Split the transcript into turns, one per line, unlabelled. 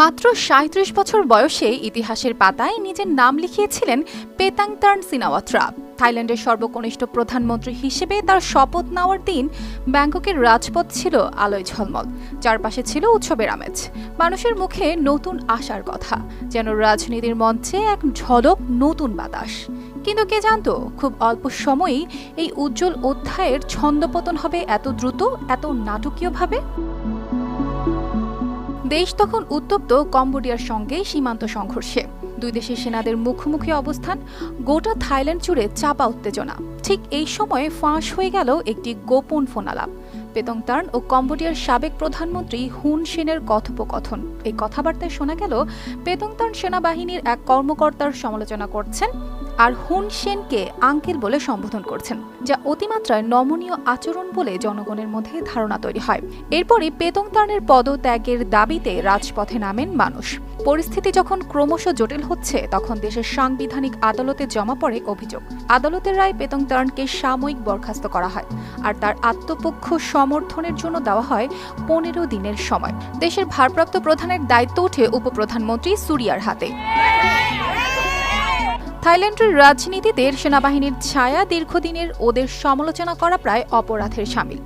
মাত্র সাঁত্রিশ বছর বয়সে ইতিহাসের পাতায় নিজের নাম লিখিয়েছিলেন পেতাংতার্ন সিনাওয়াত্রা। থাইল্যান্ডের সর্বকনিষ্ঠ প্রধানমন্ত্রী হিসেবে তার শপথ নেওয়ার দিন ব্যাংককের রাজপথ ছিল আলোয় ঝলমল। চারপাশে ছিল উৎসবের আমেজ। মানুষের মুখে নতুন আশার কথা, যেন রাজনীতির মঞ্চে এক ঝলক নতুন বাতাস। কিন্তু কে জানতো, খুব অল্প সময়েই এই উজ্জ্বল অধ্যায়ের ছন্দপতন হবে এত দ্রুত, এত নাটকীয়ভাবে? দেশ তখন উত্তপ্ত কম্বোডিয়ার সঙ্গে সীমান্ত সংঘর্ষে। দুই দেশের সেনাদের মুখোমুখি অবস্থান, গোটা থাইল্যান্ড জুড়ে চাপা উত্তেজনা। ঠিক এই সময়ে ফাঁস হয়ে গেল একটি গোপন ফোনালাপ। পেতংতার্ন ও কম্বোডিয়ার সাবেক প্রধানমন্ত্রী হুন সেনের কথোপকথন। এই কথাবার্তায় শোনা গেল পেতংতার্ন সেনাবাহিনীর এক কর্মকর্তার সমালোচনা করছেন আর হুন সেনকে আঙ্কেল বলে সম্বোধন করছেন, যা অতিমাত্রায় নমনীয় আচরণ বলে জনগণের মধ্যে ধারণা তৈরি হয়। এরপরই পেতংতার্নের পদত্যাগের দাবিতে রাজপথে নামেন মানুষ। পরিস্থিতি যখন ক্রমশ জটিল হচ্ছে, তখন দেশের সাংবিধানিক আদালতে জমা পড়ে অভিযোগ। আদালতের রায় পেতংতার্নকে সাময়িক বরখাস্ত করা হয়, আর তার আত্মপক্ষ সমর্থনের জন্য দেওয়া হয় পনেরো দিনের সময়। দেশের ভারপ্রাপ্ত প্রধানের দায়িত্ব ওঠে উপপ্রধানমন্ত্রী সুরিয়ার হাতে। থাইল্যান্ডের রাজনীতিতে সেনাবাহিনীর ছায়া দীর্ঘদিনের ওদের সমালোচনা করা প্রায় অপরাধের সামিল।